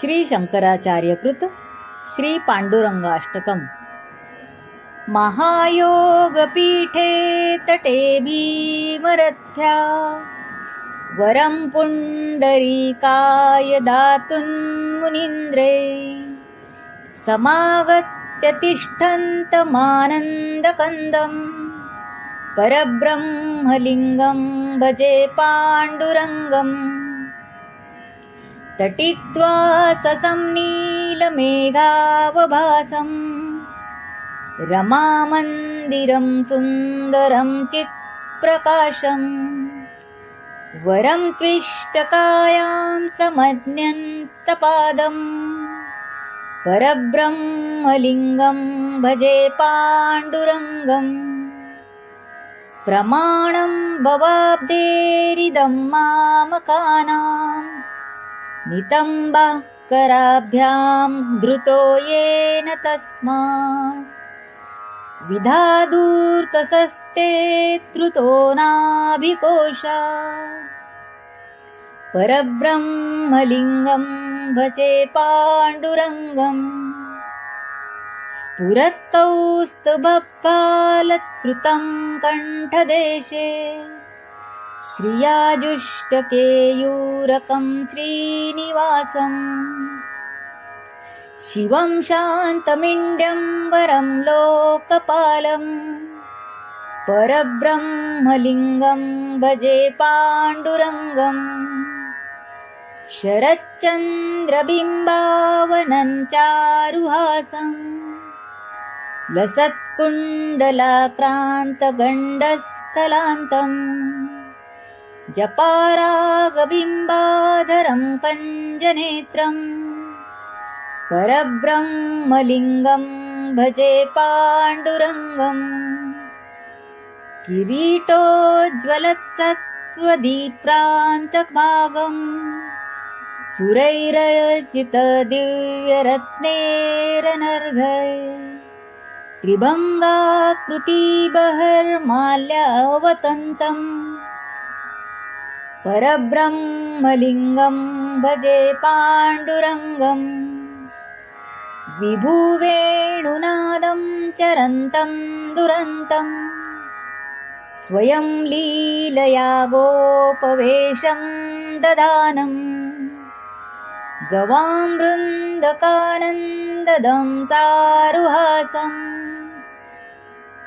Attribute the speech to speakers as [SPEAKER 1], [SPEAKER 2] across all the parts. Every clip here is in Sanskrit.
[SPEAKER 1] श्री शंकराचार्यकृत श्री पाण्डुरङ्गाष्टकम् महायोगपीठे तटे भीमरथ्या। वरं पुण्डरीकाय दातुं मुनीन्द्रे। समागत्य तिष्ठन्तमानन्दकन्दम्। परब्रह्मलिङ्गं भजे पाण्डुरङ्गम्। तटित्वा ससंनीलमेघावभासम् रमामन्दिरं सुन्दरं चित्प्रकाशम् वरं त्विष्टकायां समज्ञन्तपादम् परब्रह्मलिङ्गं भजे पाण्डुरङ्गम् प्रमाणं भवाब्देरिदं मामकानाम् नितम्बः कराभ्यां धृतो येन तस्मात्। विधादूर्तसस्ते त्रुतो नाभिकोशा। परब्रह्मलिङ्गं भजे पाण्डुरङ्गम् स्फुरत्कौस्तुभपालत्कृतं कण्ठदेशे श्रियाजुष्टकेयूरकं श्रीनिवासम्। शिवं शान्तमिण्ड्यं वरं लोकपालम् परब्रह्मलिङ्गं भजे पाण्डुरङ्गम्। शरच्चन्द्रबिम्बावनं चारुहासम्। लसत्कुण्डलाक्रान्तगण्डस्थलान्तम् जपारागबिम्बाधरं कञ्जनेत्रम् परब्रह्मलिङ्गं भजे पाण्डुरङ्गम् किरीटोज्ज्वलत्सत्त्वदीप्रान्तभागम् सुरैरचितदिव्यरत्नेरनर्घय त्रिभङ्गाकृतिबहर्माल्यावतन्तम् परब्रह्मलिङ्गं भजे पाण्डुरङ्गम् विभुवेणुनादं चरन्तं दुरन्तं। स्वयं लीलया गोपवेशं ददानम् गवां वृन्दकानन्ददं सारुहासम्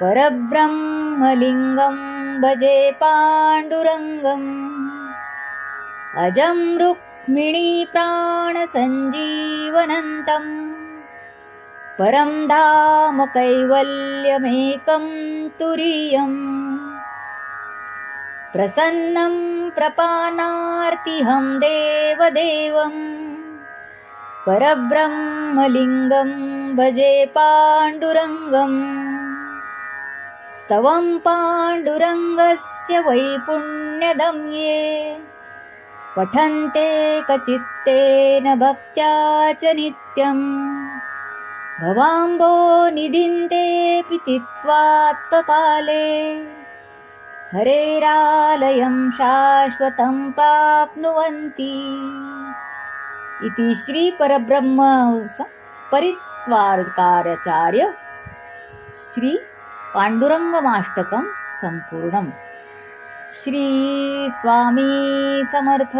[SPEAKER 1] परब्रह्मलिङ्गं भजे पाण्डुरङ्गम् अजं रुक्मिणीप्राणसञ्जीवनन्तम् परं धाम कैवल्यमेकं तुरीयम्। प्रसन्नं प्रपानार्तिहं देवदेवम्। परब्रह्मलिङ्गं भजे पाण्डुरङ्गम्। स्तवं पाण्डुरङ्गस्य वैपुण्यदं ये पठन्ते कचित्तेन भक्त्या च नित्यम्। भवाम्बो निधिन्तेऽपि तित्वात्ककाले हरेरालयं शाश्वतं प्राप्नुवन्ति। इति श्रीपरब्रह्म श्री श्रीपाण्डुरङ्गमाष्टकं सम्पूर्णम्। श्री स्वामी समर्थ.